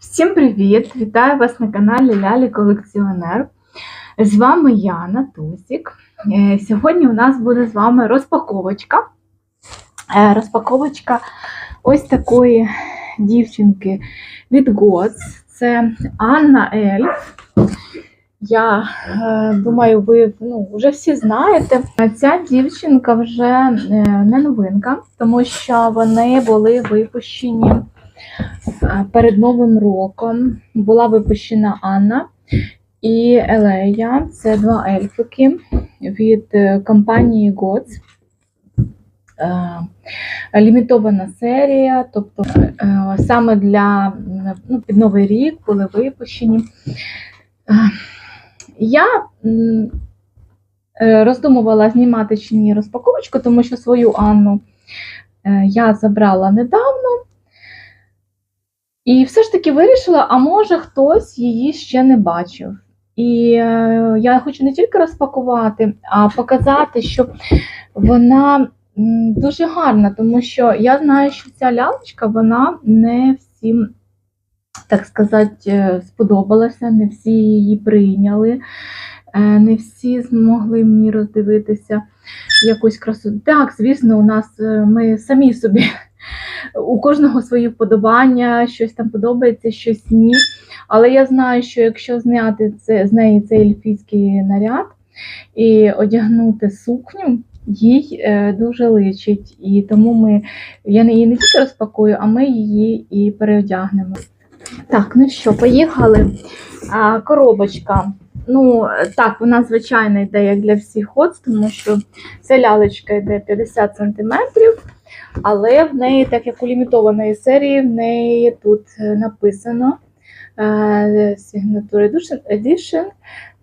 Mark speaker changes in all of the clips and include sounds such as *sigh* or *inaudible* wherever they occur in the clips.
Speaker 1: Всім привіт! Вітаю вас на каналі Лялі Колекціонер. З вами Яна Тусік. Е, Сьогодні у нас буде з вами розпаковочка. Е, Розпаковочка ось такої дівчинки від GOTS. Це Анна Ельф. Я е, думаю, ви ну, вже всі знаєте. Ця дівчинка вже не новинка, тому що вони були випущені перед Новим роком. Була випущена Анна і Елея. Це два ельфики від е, компанії GOTS. Е, Лімітована серія, тобто е, саме для ну, під Новий рік були випущені. Я роздумувала знімати чи ні розпаковочку, тому що свою Анну я забрала недавно. І все ж таки вирішила, а може хтось її ще не бачив. І е, я хочу не тільки розпакувати, а показати, що вона дуже гарна, тому що я знаю, що ця лялечка вона не всім, так сказати, е, сподобалася, не всі її прийняли, е, не всі змогли мені роздивитися якусь красу. Так, звісно, у нас ми самі собі. У кожного свої вподобання, щось там подобається, щось ні. Але я знаю, що якщо зняти це, з неї цей ельфійський наряд і одягнути сукню, їй е, дуже личить. І тому ми, я її не тільки розпакую, а ми її і переодягнемо. Так, ну що, поїхали. А, коробочка. Ну, так, вона звичайно йде як для всіх хоц, тому що ця лялечка йде 50 см. Але в неї, так як у лімітованої серії, в неї тут е, написано е, Signature Edition- Edition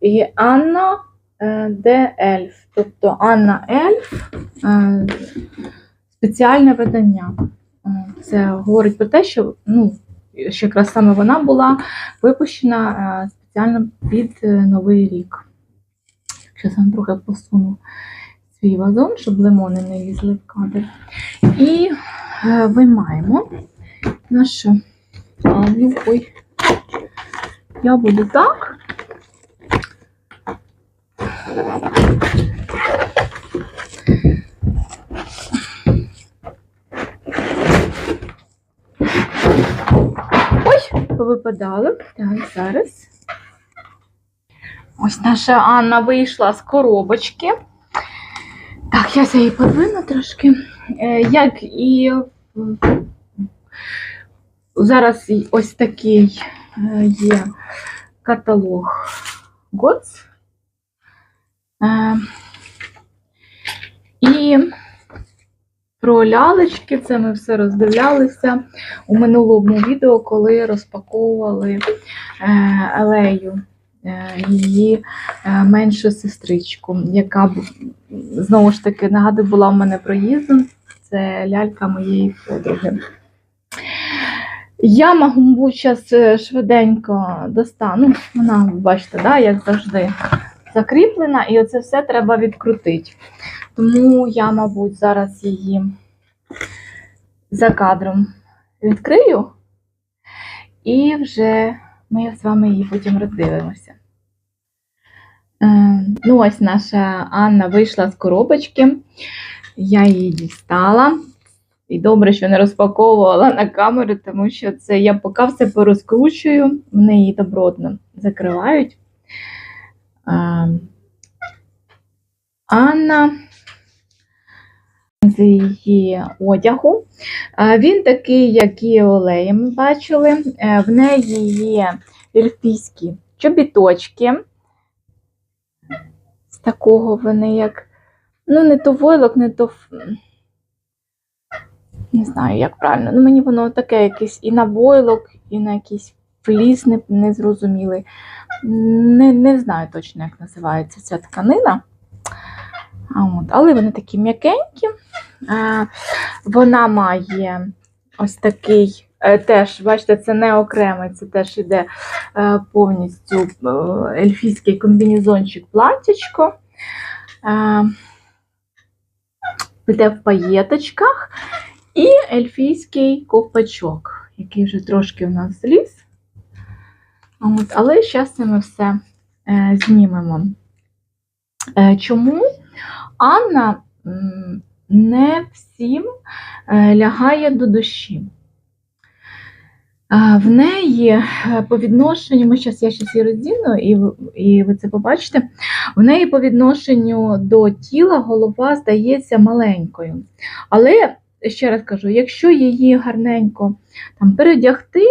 Speaker 1: і Анна е, де Ельф. Тобто Анна Ельф е, спеціальне видання. Е, Це говорить про те, що ну, що якраз саме вона була випущена е, спеціально під е, Новий рік. Зараз вам трохи посуну свій вазон, щоб лимони не лізли в кадр. І е, виймаємо нашу Анну. Ой, я буду так. Ой, повипадало. Так, зараз. Ось наша Анна вийшла з коробочки. Так, я її подвину трошки. Е, Як і зараз ось такий е, є каталог. Е, І про лялечки, це ми все роздивлялися у минулому відео, коли розпаковували е, Елею, е, її е, меншу сестричку, яка знову ж таки нагадую, була в мене проїздом. Це лялька моєї подруги. Я, мабуть, зараз швиденько достану. Вона, бачите, да, як завжди, закріплена, і оце все треба відкрутити. Тому я, мабуть, зараз її за кадром відкрию, і вже ми з вами її потім роздивимося. Е, Ну, ось наша Анна вийшла з коробочки. Я її дістала. І добре, що не розпаковувала на камеру, тому що це я поки все порозкручую, вони її добротно закривають. Е, Анна з її одягу. Е, Він такий, як і Олеї, ми бачили. В неї є ельфійські чобіточки. Такого вони як. Ну, не то войлок, не то. Не знаю, як правильно. Ну, мені воно таке якесь і на войлок, і на якийсь фліс не- незрозумілий. Не, не знаю точно, як називається ця тканина. От, але вони такі м'якенькі. Вона має ось такий. Е, Теж, бачите, це не окремий, це теж іде е, повністю е, ельфійський комбінезончик платтячко. Е, Йде в паєточках і ельфійський ковпачок, який вже трошки у нас зліз. От, але зараз ми все е, знімемо. Е, чому Анна не всім лягає до душі? А, В неї е, по відношенню, ми зараз я щас її роздіну, і, і ви це побачите. В неї по відношенню до тіла голова здається маленькою. Але ще раз кажу, якщо її гарненько там передягти,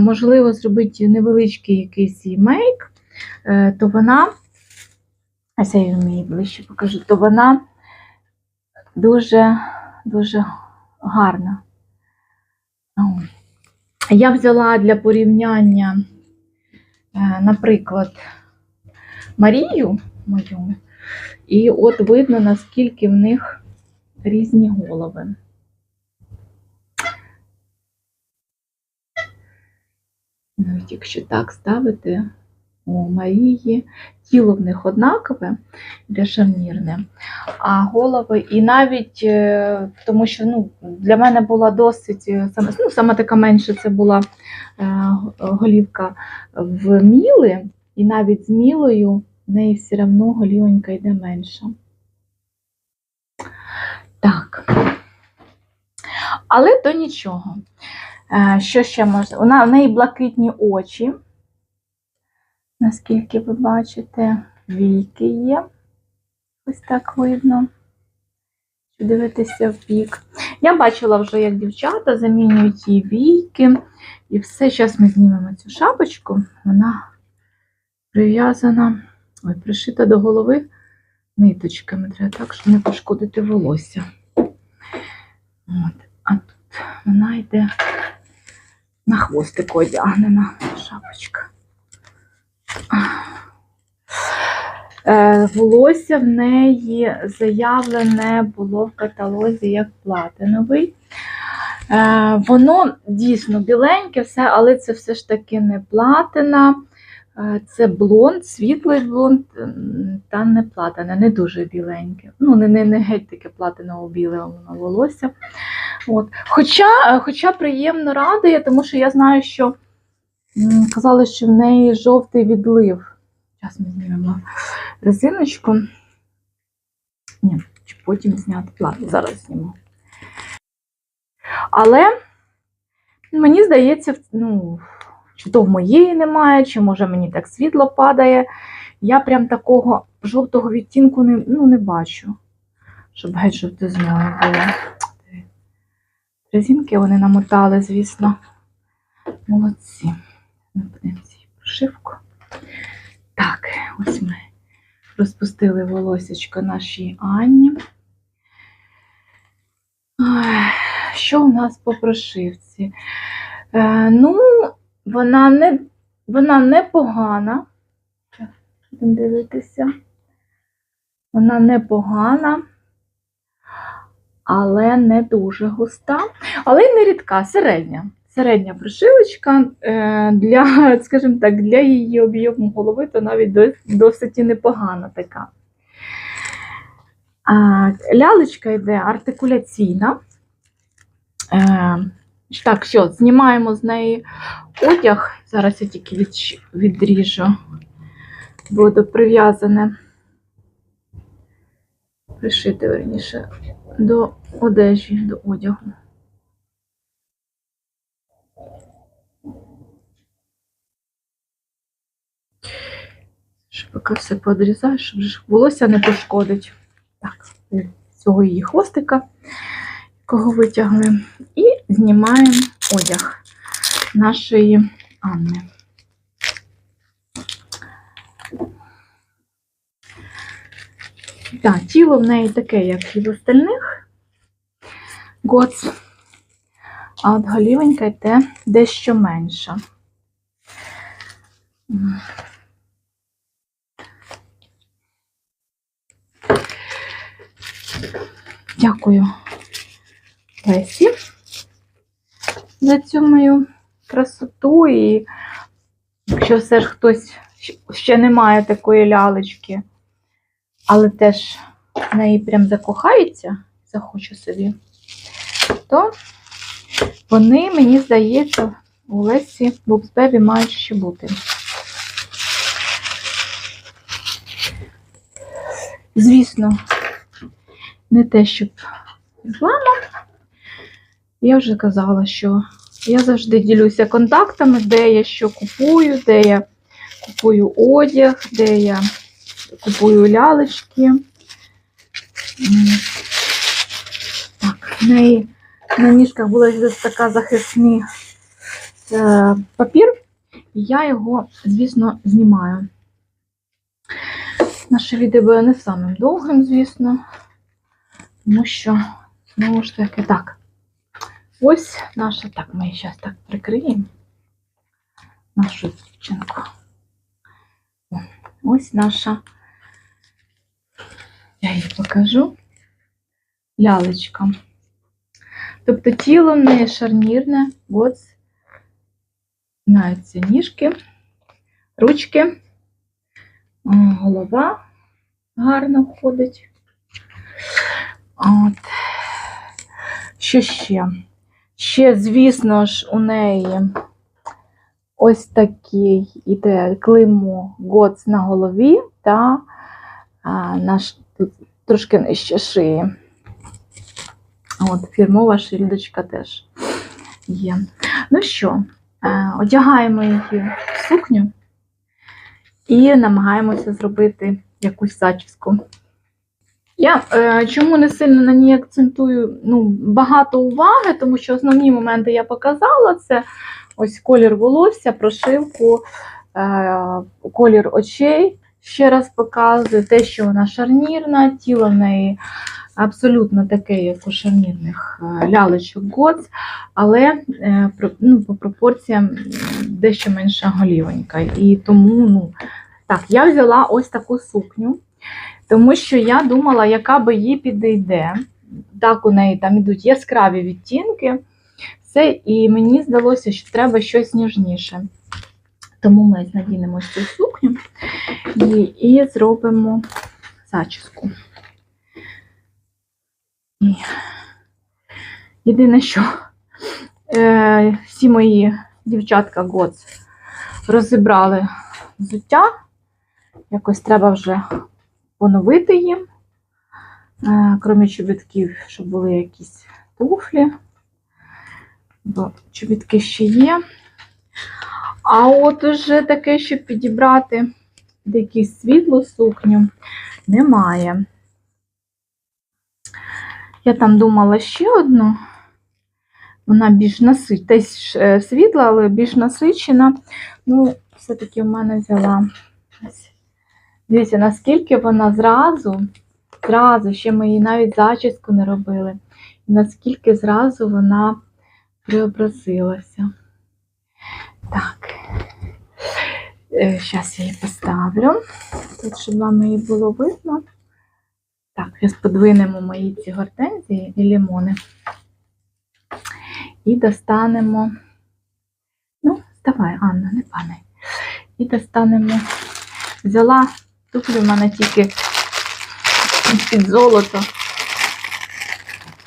Speaker 1: можливо, зробити невеличкий якийсь мейк, е, то вона, ось я її ближче покажу, то вона дуже, дуже гарна. Я взяла для порівняння, е, наприклад, Марію мою, і от видно, наскільки в них різні голови. Навіть якщо так ставити у Марії, тіло в них однакове, де шарнірне, а голови, і навіть е, тому що ну, для мене була досить е, ну, саме така менша це була е, голівка в Міли, і навіть з Мілою в неї все одно голівонька йде менша. Так. Але то нічого. Е, Що ще можна? В неї блакитні очі, наскільки ви бачите, війки є. Ось так видно. Дивитися в бік. Я бачила вже, як дівчата замінюють їй війки. І все. Зараз ми знімемо цю шапочку. Вона прив'язана, ой, пришита до голови ниточками. Треба так, щоб не пошкодити волосся. От. А тут вона йде на хвостику одягнена шапочка. Е, волосся в неї заявлене було в каталозі як платиновий. Е, воно дійсно біленьке, все, але це все ж таки не платина. Е, Це блонд, світлий блонд, та не платина, не дуже біленьке. Ну, не, не, не геть таке платиново-біле воно волосся. От. Хоча, хоча приємно радує, тому що я знаю, що казали, що в неї жовтий відлив. Зараз ми знімемо резиночку. Ні, чи потім зняти. Ладно, зараз зніму. Але мені здається, ну, чи то в моєї немає, чи може мені так світло падає. Я прям такого жовтого відтінку не, ну, не бачу, щоб геть жовтизною було. Резинки вони намотали, звісно. Молодці. Ми її прошивку. Так, ось ми розпустили волосечко нашій Анні. Що у нас по прошивці? Е, ну, вона не вона непогана. Щас Будемо дивитися. Вона непогана, але не дуже густа, але й не рідка, середня. Середня прошивочка е, для, *laughs* скажімо так, для її об'єму голови, то навіть досить непогана така. Лялечка йде артикуляційна. Е, так, що, знімаємо з неї одяг. Зараз я тільки відріжу. Буде прив'язане, пришити, верніше, до одежі, до одягу. Що поки все подрізаю, щоб волосся не пошкодить. Так, з цього її хвостика, якого витягли. І знімаємо одяг нашої Анни. Так, тіло в неї таке, як і в остальних гоц. А от голівенька йде дещо менша. Дякую Лесі за цю мою красоту. І якщо все ж хтось ще не має такої лялечки, але теж в неї прям закохається, захоче собі, то вони, мені здається, у Лесі Буксбебі мають ще бути. Звісно, не те, щоб реклама. Я вже казала, що я завжди ділюся контактами, де я що купую, де я купую одяг, де я купую лялечки. Так, в неї на ніжках була така захисний е, папір, і я його, звісно, знімаю. Наше відео буде не самим довгим, звісно, тому що, знову ж таки, так. Ось наша, так, ми її зараз так прикриємо. Нашу дівчинку. Ось наша, я її покажу, лялечка. Тобто тіло в неї шарнірне, от знаються ніжки, ручки, голова гарно входить. От. Що ще? Ще, звісно ж, у неї ось такий іде клеймо гоц на голові та а, наш тут трошки нижче шиї. От, фірмова шильдочка теж є. Ну що, одягаємо її в сукню і намагаємося зробити якусь зачіску. Я е, чому не сильно на ній акцентую ну, багато уваги, тому що основні моменти я показала: це ось колір волосся, прошивку, е, колір очей. Ще раз показую те, що вона шарнірна, тіло в неї абсолютно таке, як у шарнірних е, лялечок гоц, але е, ну, по пропорціям дещо менша голівонька. І тому, ну, так, я взяла ось таку сукню. Тому що я думала, яка би їй підійде. Так, у неї там ідуть яскраві відтінки. Все, і мені здалося, що треба щось ніжніше. Тому ми надінемо цю сукню і, і зробимо зачіску. І єдине, що е, всі мої дівчатка Гоц розібрали взуття. Якось треба вже поновити їм. Е, Крім чобітків, щоб були якісь туфлі, бо чобітки ще є. А от уже таке, щоб підібрати під якусь світлу сукню, немає. Я там думала ще одну. Вона більш насичена, теж світла, але більш насичена. Ну, все-таки в мене взяла. ось Дивіться, наскільки вона зразу, зразу, ще ми їй навіть зачіску не робили, і наскільки зразу вона преобразилася. Так, зараз я її поставлю, тут, щоб вам її було видно. Так, зараз подвинемо мої ці гортензії і лімони. І достанемо, ну, давай, Анна, не пане. І достанемо, взяла туфлі в мене тільки під золото.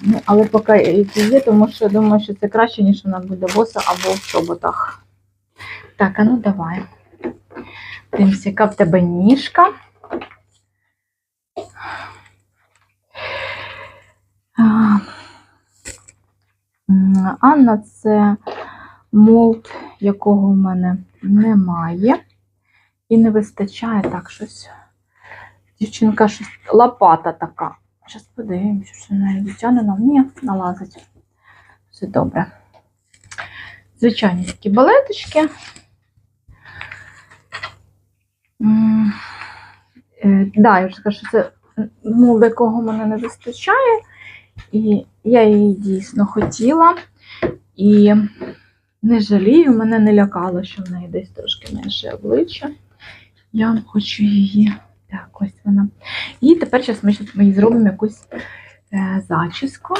Speaker 1: Ну, але поки які є, тому що я думаю, що це краще, ніж вона буде боса або в чоботах. Так, а ну давай. Дивимося, яка в тебе ніжка. Анна це молд, якого в мене немає. І не вистачає так щось. Дівчинка щось лопата така. Зараз подивимося, що на дитяне нам ні, налазить. Все добре. Звичайні такі балеточки. Е, Да, я вже скажу, що це молд, якого мене не вистачає. І я її дійсно хотіла. І не жалію, мене не лякало, що в неї десь трошки менше обличчя. Я хочу її. Так, ось вона. І тепер зараз ми, ми зробимо якусь е, зачіску.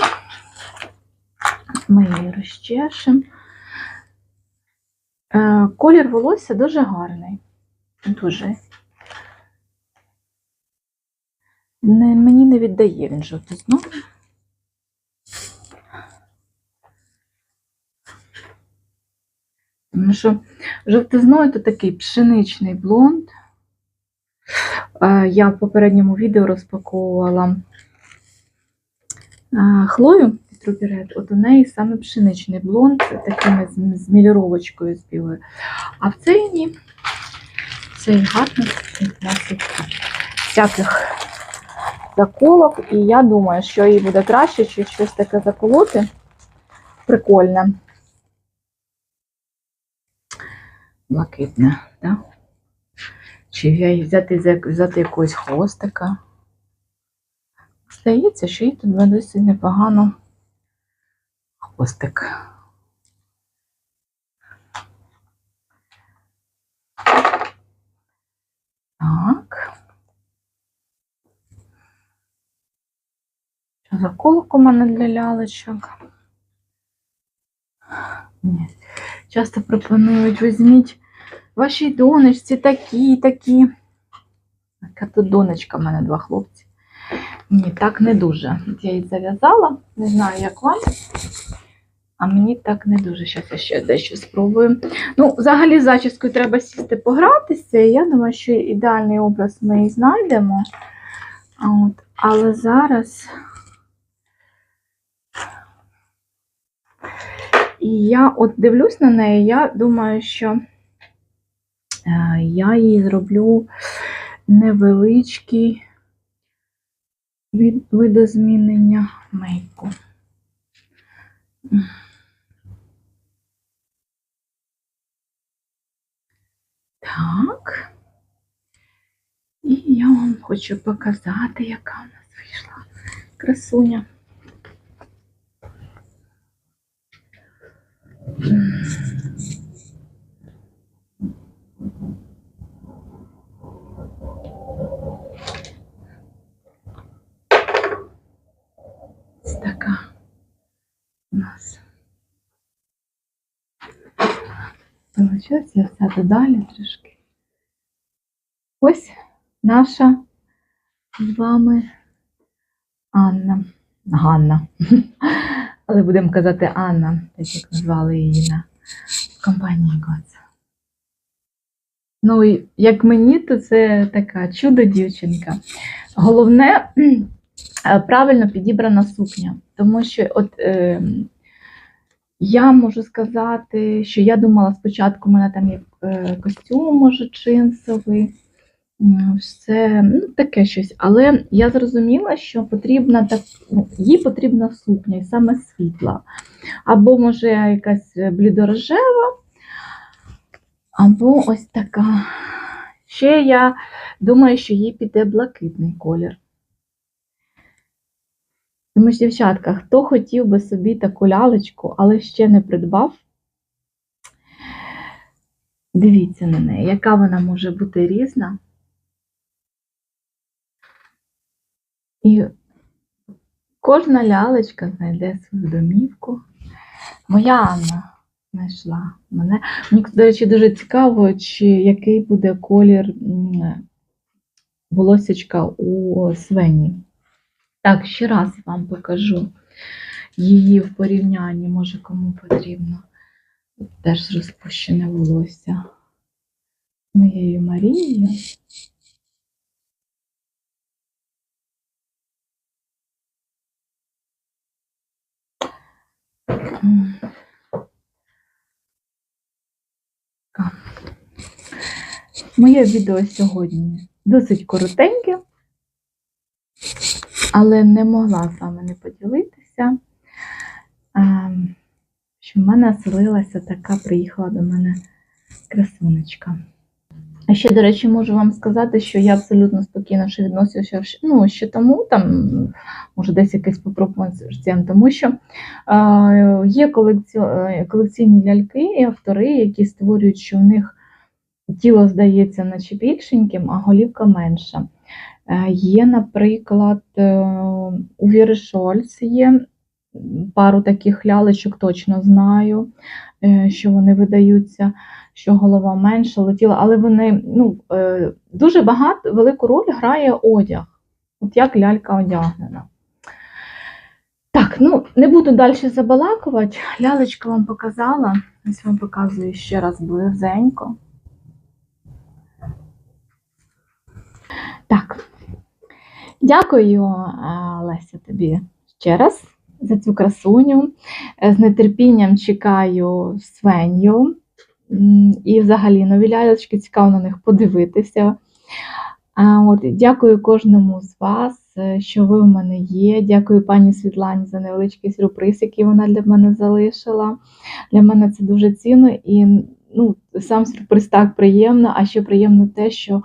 Speaker 1: Ми її розчешемо. Е, колір волосся дуже гарний. Дуже. Не, мені не віддає він жовтизну. Тому що жовтизною то такий пшеничний блонд. Е, Я в попередньому відео розпаковувала е, Хлою від Трупірет. От у неї саме пшеничний блонд такими з, з міліровочкою з білою. А в цей ні. Цей гарний всяких заколок. І я думаю, що їй буде краще, чи щось таке заколоти. Прикольне. Блакитне, так? Чи взяти, взяти якогось хвостика. Здається, що їй тут досить непогано хвостик. Так. Що за колок у мене для лялечок? Ні. Часто пропонують, візьміть вашій донечці такі, такі. Яка тут донечка в мене два хлопці. Ні, так не дуже. От я її зав'язала, не знаю, як вам. А мені так не дуже. Зараз я ще дещо спробую. Ну, взагалі, з зачіскою треба сісти погратися. і Я думаю, що ідеальний образ ми і знайдемо. От. Але зараз. І я от дивлюсь на неї, я думаю, що я їй зроблю невеличкий від видозмінення мейку. Так. І я вам хочу показати, яка в нас вийшла красуня. Ось така у нас. Зараз я сяду далі трішки. Ось наша з вами Анна. Ганна. Але будемо казати Анна, так як назвали її на компанії ГОЦ. Ну, як мені, то це така чудо дівчинка. Головне, правильно підібрана сукня. Тому що от е, я можу сказати, що я думала спочатку, у мене там є е, костюм, може, джинсовий, все ну, таке щось. Але я зрозуміла, що потрібна так, ну, їй потрібна сукня, і саме світла. Або, може, якась блідорожева, або ось така. Ще я думаю, що їй піде блакитний колір. Тому що, дівчатка, хто хотів би собі таку лялечку, але ще не придбав, дивіться на неї, яка вона може бути різна. І кожна лялечка знайде свою домівку. Моя Анна знайшла мене. Мені, до речі, дуже цікаво, чи який буде колір волосечка у свині. Так, ще раз вам покажу. Її в порівнянні, може кому потрібно. Теж розпущене волосся. Моєю Марією. Моє відео сьогодні досить коротеньке, але не могла з вами не поділитися, що в мене селилася така, приїхала до мене красунечка. А ще, до речі, можу вам сказати, що я абсолютно спокійно ще відносилася ще- ну, ще тому, там, може, десь якийсь попропорціям, тому що е, є колекці... колекційні ляльки і автори, які створюють, що в них тіло здається наче більшеньким, а голівка менша. Е, Є, наприклад, е, у Віри Шольц є пару таких лялечок, точно знаю, е, що вони видаються, що голова менша летіла, але вони ну, дуже багато велику роль грає одяг. От як лялька одягнена. Так, ну не буду далі забалакувати. Лялечка вам показала. Ось вам показую ще раз близенько. Так. Дякую, Леся, тобі ще раз за цю красуню. Е, З нетерпінням чекаю свеню. І взагалі нові лялечки, цікаво на них подивитися. От, дякую кожному з вас, е, що ви в мене є. Дякую пані Світлані за невеличкий сюрприз, який вона для мене залишила. Для мене це дуже цінно і ну, сам сюрприз так приємно, а ще приємно те, що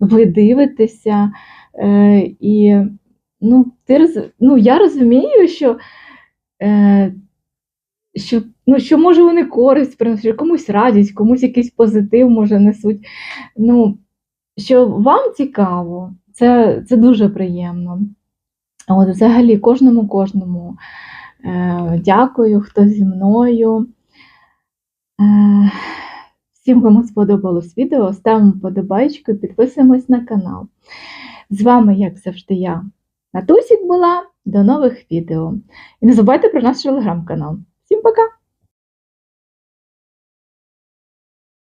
Speaker 1: ви дивитеся. Е, і ну, ти, ну, я розумію, що, е, що, ну, що може вони користь приносять, комусь радість, комусь якийсь позитив може несуть. Ну, що вам цікаво, це, це дуже приємно. От, взагалі, кожному кожному е, дякую, хто зі мною. Е, всім, кому сподобалось відео, ставимо подобайку підписуємось на канал. З вами, як завжди, я, Натусік була. До нових відео. І не забувайте про наш телеграм-канал. Всім пока!